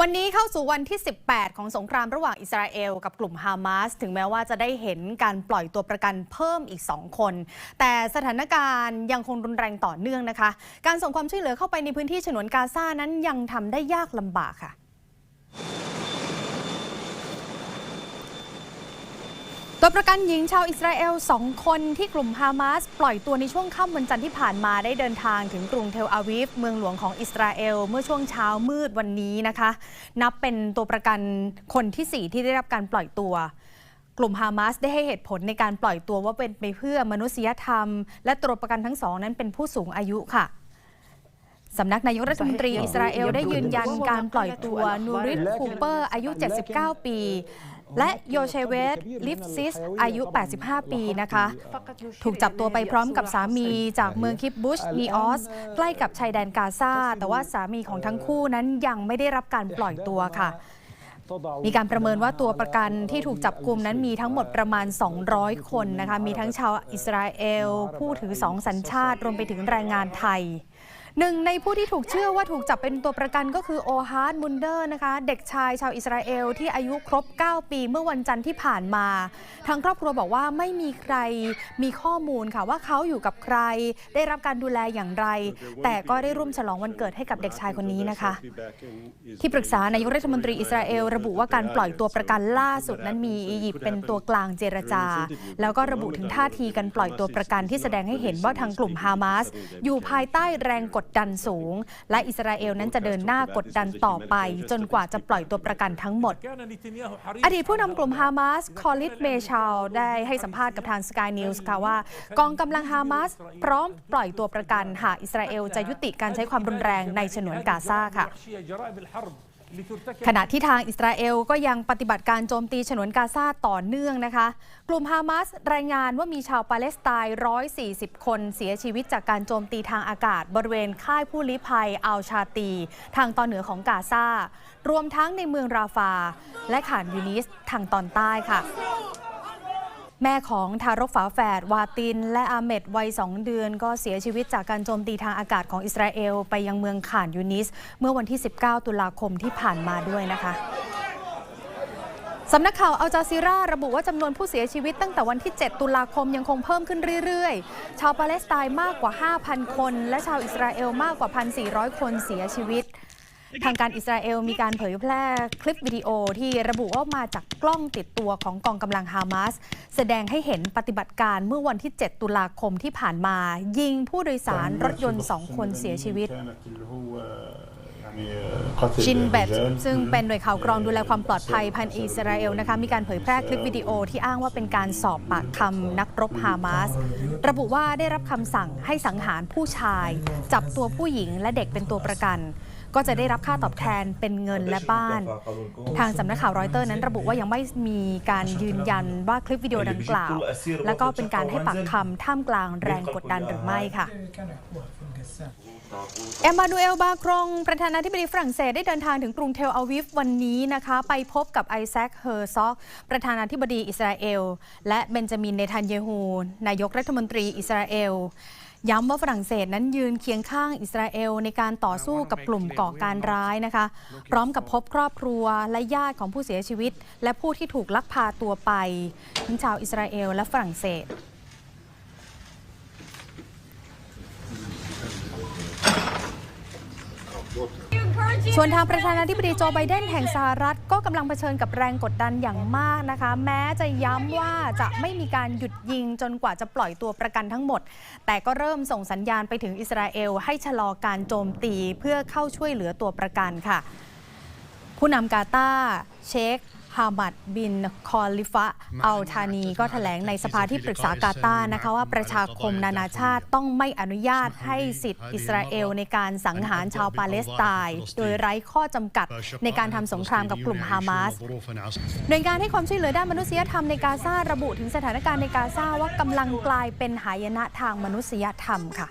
วันนี้เข้าสู่วันที่ 18 ของสงครามระหว่างอิสราเอลกับกลุ่มฮามาส ถึงแม้ว่าจะได้เห็นการปล่อยตัวประกันเพิ่มอีก 2 คน แต่สถานการณ์ยังคงรุนแรงต่อเนื่องนะคะ การส่งความช่วยเหลือเข้าไปในพื้นที่ฉนวนกาซานั้นยังทำได้ยากลำบากค่ะ ตัวประกันหญิงชาวอิสราเอลสองคนที่กลุ่มฮามาสปล่อยตัวในช่วงค่ำวันจันทร์ที่ผ่านมาได้เดินทางถึงกรุงเทลอาวีฟเมืองหลวงของอิสราเอล เมื่อช่วงเช้ามืดวันนี้นะคะ นับเป็นตัวประกันคนที่ 4 ที่ได้รับการปล่อยตัว กลุ่มฮามาสได้ให้เหตุผลในการปล่อยตัวว่าเป็นไปเพื่อมนุษยธรรม และตัวประกันทั้งสองนั้นเป็นผู้สูงอายุค่ะสำนักนายกรัฐมนตรีอิสราเอลได้ยืนยันการปล่อยตัวนูริสคูเปอร์อายุ 79 ปี และโยเชเวตลิฟซิส อายุ 85 ปีนะคะ ถูกจับตัวไปพร้อมกับสามีจากเมืองคิปบุชนีออส ใกล้กับชายแดนกาซาแต่ว่าสามีของทั้งคู่นั้นยังไม่ได้รับการปล่อยตัวค่ะมีการประเมินว่าตัวประกันที่ถูกจับกลุ่มนั้นมีทั้งหมดประมาณ 200 คนนะคะ มีทั้งชาวอิสราเอล ผู้ถือสองสัญชาติ รวมไปถึงแรงงานไทย หนึ่งในผู้ที่ถูกเชื่อว่าถูกจับเป็นตัวประกันก็คือโอฮาร์ดมุนเดอร์นะคะ เด็กชายชาวอิสราเอลที่อายุครบ 9 ปีเมื่อวันจันทร์ที่ผ่านมา ทางครอบครัวบอกว่าไม่มีใครมีข้อมูลค่ะว่าเขาอยู่กับใคร ได้รับการดูแลอย่างไร แต่ก็ได้ร่วมฉลองวันเกิดให้กับเด็กชายคนนี้นะคะ ที่ปรึกษานายกรัฐมนตรีอิสราเอลระบุว่าการปล่อยตัวประกันล่าสุดนั้นมีอียิปต์เป็นตัวกลางเจรจา แล้วก็ระบุถึงท่าทีการปล่อยตัวประกันที่แสดงให้เห็นว่าทางกลุ่มฮามาสอยู่ภายใต้แรงกดดดันสูง และอิสราเอลนั้นจะเดินหน้ากดดันต่อไป จนกว่าจะปล่อยตัวประกันทั้งหมด อดีตผู้นำกลุ่มฮามาสคอลิดเมชาลได้ให้สัมภาษณ์กับทางสกายนิวส์ค่ะว่า กองกำลังฮามาสพร้อมปล่อยตัวประกันหากอิสราเอลจะยุติการใช้ความรุนแรงในฉนวนกาซาค่ะ ขณะที่ทางอิสราเอลก็ยังปฏิบัติการโจมตีฉนวนกาซาต่อเนื่องนะคะ กลุ่มฮามาสรายงานว่ามีชาวปาเลสไตน์ 140 คนเสียชีวิตจากการโจมตีทางอากาศ บริเวณค่ายผู้ลี้ภัยอัลชาตี ทางตอนเหนือของกาซารวมทั้งในเมืองราฟา และขานยูนิสทางตอนใต้ค่ะ แม่ของทารกฝาแฝดวาติน และอาเมดวัยสองเดือน ก็เสียชีวิตจากการโจมตีทางอากาศของอิสราเอล ไปยังเมืองข่านยูนิส เมื่อวันที่ 19 ตุลาคมที่ผ่านมาด้วยนะคะสำนักข่าวอัลจาซีราระบุว่าจำนวนผู้เสียชีวิตตั้งแต่วันที่ 7 ตุลาคมยังคงเพิ่มขึ้นเรื่อยๆ ชาวปาเลสไตน์มากกว่า 5,000 คน และชาวอิสราเอลมากกว่า 1,400 คนเสียชีวิต ทางการอิสราเอลมีการเผยแพร่คลิปวิดีโอที่ระบุว่ามาจากกล้องติดตัวของกองกำลังฮามาสแสดงให้เห็นปฏิบัติการเมื่อวันที่ 7 ตุลาคมที่ผ่านมา ยิงผู้โดยสารรถยนต์2คนเสียชีวิตชินเบตซึ่งเป็นหน่วยข่าวกรองดูแลความปลอดภัยพันอิสราเอลนะคะมีการเผยแพร่คลิปวิดีโอที่อ้างว่าเป็นการสอบปากคำนักรบฮามาส ระบุว่าได้รับคำสั่งให้สังหารผู้ชาย จับตัวผู้หญิงและเด็กเป็นตัวประกัน ก็จะได้รับค่าตอบแทนเป็นเงินและบ้าน ทางสำนักข่าวรอยเตอร์นั้นระบุว่ายังไม่มีการยืนยันว่าคลิปวิดีโอดังกล่าว และก็เป็นการให้ปากคำท่ามกลางแรงกดดันหรือไม่ค่ะเอมมานูเอล บาครงประธานาธิบดีฝรั่งเศสได้เดินทางถึงกรุงเทลอาวิฟวันนี้นะคะ ไปพบกับไอแซค เฮอร์ซอก ประธานาธิบดีอิสราเอล และเบนจามิน เนทันเยฮู นายกรัฐมนตรีอิสราเอลย้ำว่าฝรั่งเศสนั้นยืนเคียงข้างอิสราเอล ในการต่อสู้กับกลุ่มก่อการร้ายนะคะ พร้อมกับพบครอบครัวและญาติของผู้เสียชีวิต และผู้ที่ถูกลักพาตัวไปทั้งชาวอิสราเอลและฝรั่งเศส ส่วนทางประธานาธิบดีโจไบเดนแห่งสหรัฐก็กำลังเผชิญกับแรงกดดันอย่างมากนะคะ แม้จะย้ำว่าจะไม่มีการหยุดยิงจนกว่าจะปล่อยตัวประกันทั้งหมด แต่ก็เริ่มส่งสัญญาณไปถึงอิสราเอลให้ชะลอการโจมตีเพื่อเข้าช่วยเหลือตัวประกันค่ะ ผู้นำกาตาร์เชค ฮามัดบินคอลิฟะอัลทานี ก็แถลงในสภาที่ปรึกษากาตาร์นะคะว่าประชาคมนานาชาติต้องไม่อนุญาตให้สิทธิ์อิสราเอลในการสังหารชาวปาเลสไตน์โดยไร้ข้อจำกัดในการทำสงครามกับกลุ่มฮามาสหน่วยงานให้ความช่วยเหลือด้านมนุษยธรรมในกาซาระบุถึงสถานการณ์ในกาซาว่ากำลังกลายเป็นหายนะทางมนุษยธรรมค่ะ